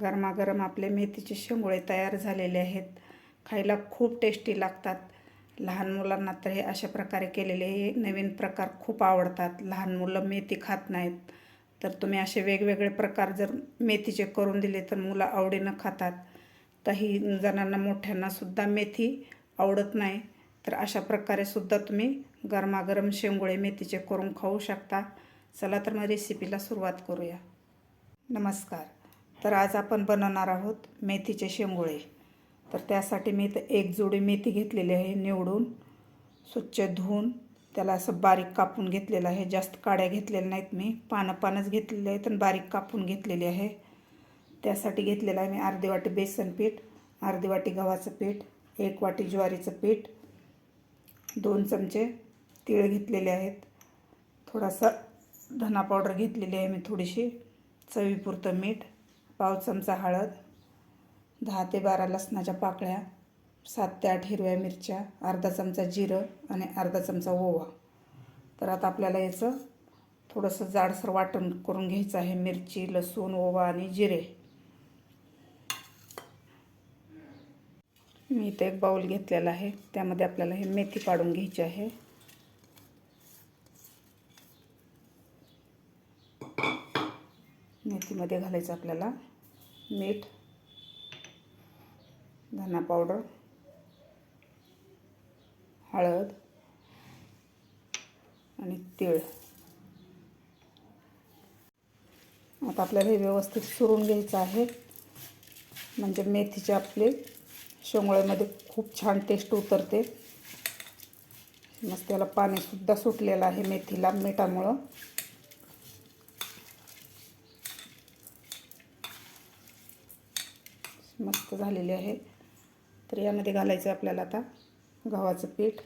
गरमागरम आपले मेथीचे शेंगोळे तयार झालेले आहेत. खायला खूप टेस्टी लागतात. लहान मुलांना तर हे अशा प्रकारे केलेले हे नवीन प्रकार खूप आवडतात. लहान मुलं मेथी खात नाहीत. तर तुम्ही असे वेगवेगळे प्रकार जर मेथीचे करून दिले तर मुलं आवडीनं खातात. काही जणांना मोठ्यांनासुद्धा मेथी आवडत नाही. तर अशा प्रकारे सुद्धा तुम्ही गरमागरम शेंगोळे मेथीचे करून खाऊ शकता. चला तर मग रेसिपीला सुरुवात करूया. नमस्कार. तर आज आपण बनवणार आहोत मेथीचे शेंगोळे. तर त्यासाठी मी तर एक जोडी मेथी घेतलेली आहे निवडून. स्वच्छ धुवून त्याला असं बारीक कापून घेतलेलं आहे. जास्त काड्या घेतलेल्या नाहीत मी. पानं पानच घेतलेले आहेत आणि बारीक कापून घेतलेली आहे. त्यासाठी घेतलेलं आहे मी अर्धी वाटी बेसन पीठ अर्धी वाटी गव्हाचं पीठ एक वाटी ज्वारीचं पीठ दोन चमचे तीळ घेतलेले आहेत. थोडासा धना पावडर घेतलेली आहे मी थोडीशी. चवीपुरतं मीठ. पाव चमचा हळद दहा ते बारा लसणाच्या पाकळ्या सात ते आठ हिरव्या मिरच्या अर्धा चमचा जिरं आणि अर्धा चमचा ओवा. तर आता आपल्याला याचं थोडंसं जाडसर वाटण करून घ्यायचं आहे. मिरची लसूण ओवा आणि जिरे. मी इथे एक बाऊल घेतलेला आहे. त्यामध्ये आपल्याला हे मेथी काढून घ्यायची आहे. मेथीमध्ये घालायचं आपल्याला. मीठ धना पावडर हळद आणि तीळ. आता आपल्याला हे व्यवस्थित सुरून घ्यायचं आहे. म्हणजे मेथीचे आपले शेंगोळ्यामध्ये खूप छान टेस्ट उतरते. मस्त त्याला पाणीसुद्धा सुटलेलं आहे मेथीला मिठामुळं. मस्त झालेली आहे तर यामध्ये घालायचं आपल्याला आता गव्हाचं पीठ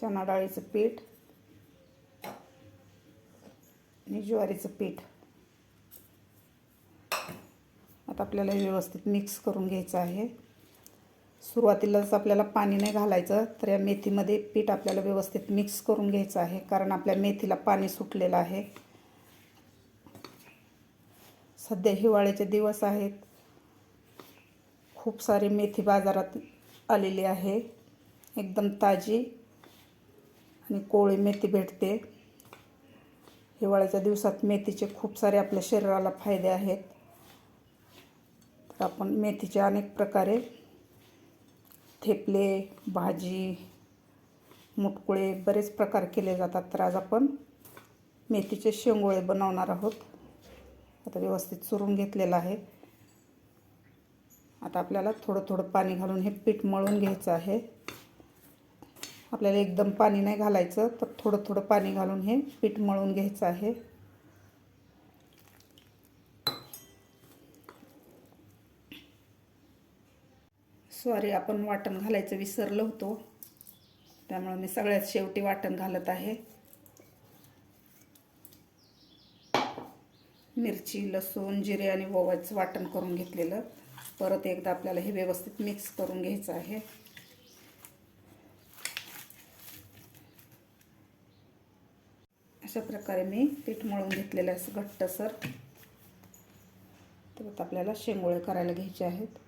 चणा डाळीचं पीठ आणि ज्वारीचं पीठ. आता आपल्याला व्यवस्थित मिक्स करून घ्यायचं आहे. सुरुवातीलाच आपल्याला पाणी नाही घालायचं तर या मेथीमध्ये पीठ आपल्याला व्यवस्थित मिक्स करून घ्यायचं आहे कारण आपल्या मेथीला पाणी सुटलेलं आहे. सध्या हिवाळ्याचे दिवस आहेत. खूप सारी मेथी बाजारात आलेली आहे. एकदम ताजी आणि कोळी मेथी भेटते. हिवाळ्याच्या दिवसात मेथीचे खूप सारे आपल्या शरीराला फायदे आहेत. तर आपण मेथीचे अनेक प्रकारे थेपले भाजी मुटकुळे बरेच प्रकार केले जातात. तर आज आपण मेथीचे शेंगोळे बनवणार आहोत. आता व्यवस्थित चुरून घेतलेलं आहे. आता आपल्याला थोडं थोडं पाणी घालून हे पीठ मळून घ्यायचं आहे. आपल्याला एकदम पाणी नाही घालायचं तर थोडं थोडं पाणी घालून हे पीठ मळून घ्यायचं आहे. सॉरी आपण वाटण घालायचं विसरलो होतो. त्यामुळे मी सगळ्यात शेवटी वाटण घालत आहे. मिरची लसूण जिरे आणि ओवाचं वाटण करून घेतलेलं. परत एकदा आपल्याला हे व्यवस्थित मिक्स करून घ्यायचं आहे. अशा प्रकारे मी पीठ मळून घेतलेलं असं घट्टसर. तर आपल्याला शेंगोळे करायला घ्यायचे आहेत.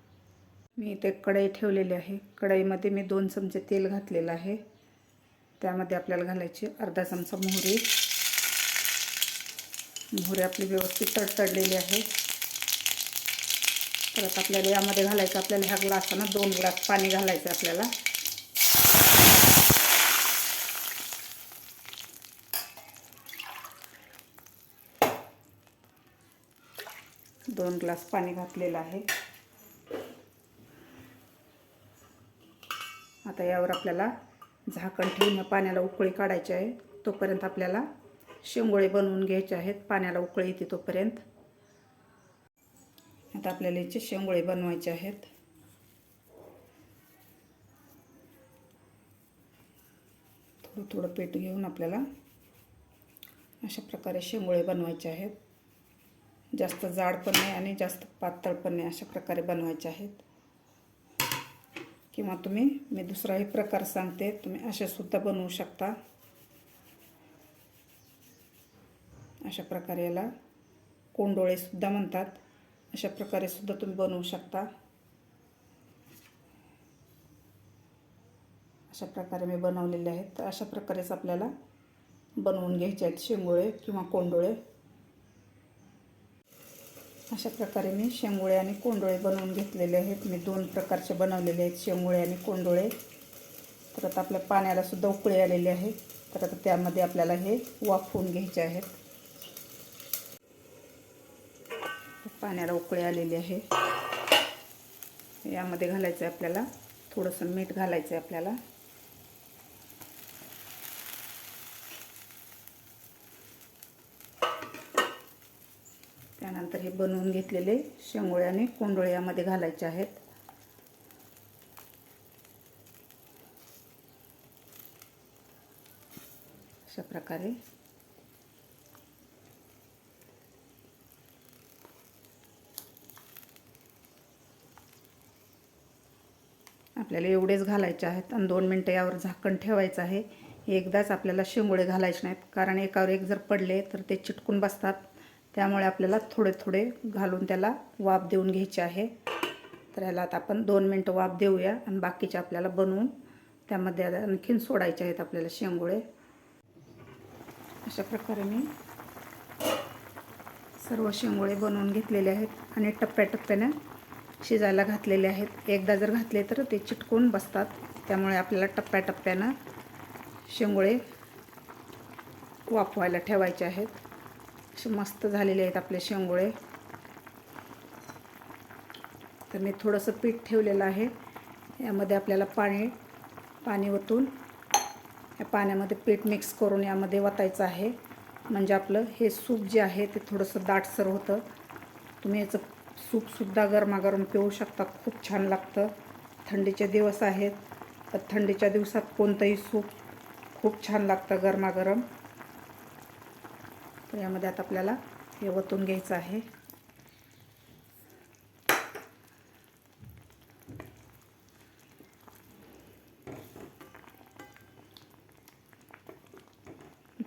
मी इथे कढई ठेवलेली आहे. कढईमध्ये मी दोन चमचे तेल घातलेलं आहे. त्यामध्ये आपल्याला घालायची अर्धा चमचा मोहरी. मोहरी आपली व्यवस्थित तडतडलेली आहे. परत आपल्याला यामध्ये घालायचं आपल्याला ह्या ग्लासानं दोन ग्लास पाणी घालायचं आपल्याला. दोन ग्लास पाणी घातलेलं आहे. आता यावर आपल्याला झाकण ठेवून पाण्याला उकळी काढायची आहे. तोपर्यंत आपल्याला शेंगोळे बनवून घ्यायचे आहेत. पाण्याला उकळी येते तोपर्यंत. आता आपल्याला याचे शेंगोळे बनवायचे आहेत. थोडं थोडं पीठ घेऊन आपल्याला अशा प्रकारे शेंगोळे बनवायचे आहेत. जास्त जाड पण नाही आणि जास्त पातळ पण नाही अशा प्रकारे बनवायचे आहेत. किंवा तुम्ही मी दुसराही प्रकार सांगते. तुम्ही असे सुद्धा बनवू शकता. अशा प्रकारे याला कोंडोळेसुद्धा म्हणतात. अशा प्रकारे सुद्धा तुम्ही बनवू शकता. अशा प्रकारे मी बनवलेले आहेत. तर अशा प्रकारेच आपल्याला बनवून घ्यायचे आहेत शेंगोळे किंवा कोंडोळे. अशा प्रकारे मी शेंगोळे आणि कोंडोळे बनवून घेतलेले आहेत. मी दोन प्रकारचे बनवलेले आहेत शेंगोळे आणि कोंडोळे. तर आता आपल्या पाण्याला सुद्धा उकळी आलेली आहे. तर आता त्यामध्ये आपल्याला हे वाफवून घ्यायचे आहेत. पाण्याला उकळी आलेली आहे. यामध्ये घालायचं आहे आपल्याला थोडंसं मीठ घालायचं आहे आपल्याला. त्यानंतर हे बनवून घेतलेले शेंगोळे आणि कोंडोळे यामध्ये घालायचे आहेत. अशा प्रकारे आपल्याला एवढेच घालायचे आहेत आणि दोन मिनटं यावर झाकण ठेवायचं आहे. एकदाच आपल्याला शेंगोळे घालायचे नाहीत. कारण एकावर एक जर पडले तर ते चिटकून बसतात. त्यामुळे आपल्याला थोडे थोडे घालून त्याला वाफ देऊन घ्यायचे आहे. तर याला आता आपण दोन मिनटं वाफ देऊया आणि बाकीचे आपल्याला बनवून त्यामध्ये आणखीन सोडायचे आहेत आपल्याला शेंगोळे. अशा प्रकारे मी सर्व शेंगोळे बनवून घेतलेले आहेत आणि टप्प्याटप्प्याने शिजायला घातलेले आहेत. एकदा जर घातले तर ते चिटकून बसतात. त्यामुळे आपल्याला टप्प्याटप्प्यानं शेंगोळे वाफवायला ठेवायचे आहेत. असे मस्त झालेले आहेत आपले शेंगोळे. तर मी थोडंसं पीठ ठेवलेलं आहे. यामध्ये आपल्याला पाणी पाणी ओतून या पाण्यामध्ये पीठ मिक्स करून यामध्ये वतायचं आहे. म्हणजे आपलं हे सूप जे आहे ते थोडंसं दाटसर होतं. तुम्ही याचं सूपसुद्धा गरमागरम पिऊ शकतात. खूप छान लागतं. थंडीचे दिवस आहेत. तर थंडीच्या दिवसात कोणतंही सूप खूप छान लागतं गरमागरम. तर यामध्ये आता आपल्याला हे वतून घ्यायचं आहे.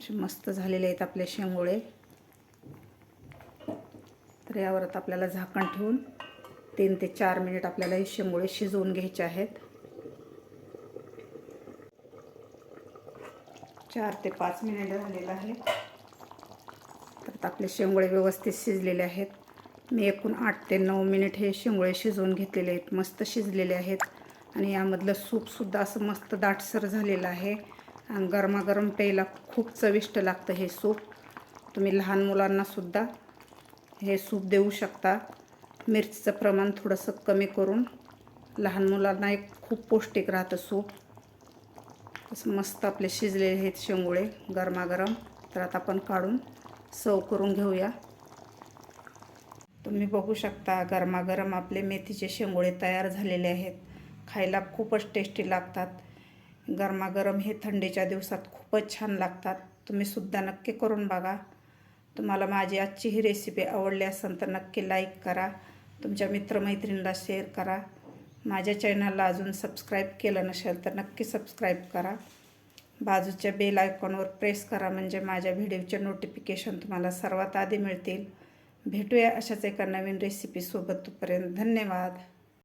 मस्त झालेले आहेत आपले शेंगोळे. तर यावरत आपल्याला झाकण ठेवून तीन ते चार मिनिट आपल्याला हे शेंगोळे शिजवून घ्यायचे आहेत. चार ते पाच मिनिट झालेलं आहे तर आपले शेंगोळे व्यवस्थित शिजलेले आहेत. मी एकूण आठ ते नऊ मिनिट हे शेंगोळे शिजवून घेतलेले आहेत. मस्त शिजलेले आहेत. आणि यामधलं सूपसुद्धा असं मस्त दाटसर झालेलं आहे. आणि गरमागरम प्यायला खूप चविष्ट लागतं हे सूप. तुम्ही लहान मुलांनासुद्धा हे सूप देऊ शकता. मिरचीचं प्रमाण थोडंसं कमी करून. लहान मुलांना एक खूप पौष्टिक राहतं सूप. असं मस्त आपले शिजलेले आहेत शेंगोळे गरमागरम. तर आता आपण काढून सर्व करून घेऊया. तुम्ही बघू शकता गरमागरम आपले मेथीचे शेंगोळे तयार झालेले आहेत. खायला खूपच टेस्टी लागतात. गरमागरम हे थंडीच्या दिवसात खूपच छान लागतात. तुम्हीसुद्धा नक्की करून बघा. तुम्हाला माझी आजची ही रेसिपी आवडली असेल तर नक्की लाईक करा. तुमच्या मित्रमैत्रिणीला शेअर करा. माझ्या चॅनलला अजून सबस्क्राईब केलं नसेल तर नक्की सबस्क्राईब करा. बाजूच्या बेल आयकॉनवर प्रेस करा म्हणजे माझ्या व्हिडिओचे नोटिफिकेशन तुम्हाला सर्वात आधी मिळतील. भेटूया अशाच एका नवीन रेसिपीसोबत तोपर्यंत धन्यवाद.